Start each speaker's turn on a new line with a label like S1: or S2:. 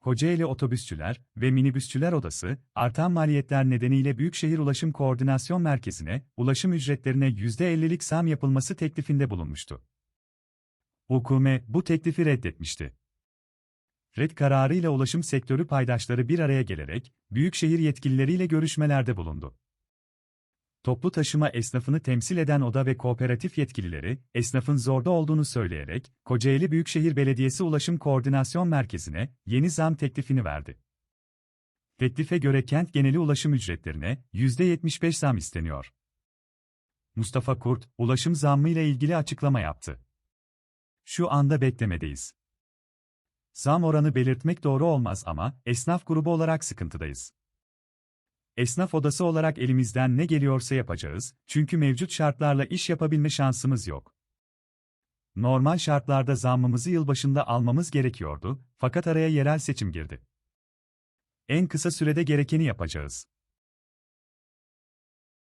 S1: Kocaeli Otobüsçüler ve Minibüsçüler Odası, artan maliyetler nedeniyle Büyükşehir Ulaşım Koordinasyon Merkezi'ne ulaşım ücretlerine %50'lik zam yapılması teklifinde bulunmuştu. Hukume bu teklifi reddetmişti. Red kararıyla ulaşım sektörü paydaşları bir araya gelerek, büyükşehir yetkilileriyle görüşmelerde bulundu. Toplu taşıma esnafını temsil eden oda ve kooperatif yetkilileri, esnafın zorda olduğunu söyleyerek, Kocaeli Büyükşehir Belediyesi Ulaşım Koordinasyon Merkezi'ne yeni zam teklifini verdi. Teklife göre kent geneli ulaşım ücretlerine %75 zam isteniyor. Mustafa Kurt, ulaşım zammıyla ilgili açıklama yaptı. Şu anda beklemedeyiz. Zam oranı belirtmek doğru olmaz ama esnaf grubu olarak sıkıntıdayız. Esnaf odası olarak elimizden ne geliyorsa yapacağız, çünkü mevcut şartlarla iş yapabilme şansımız yok. Normal şartlarda zammımızı yılbaşında almamız gerekiyordu, fakat araya yerel seçim girdi. En kısa sürede gerekeni yapacağız.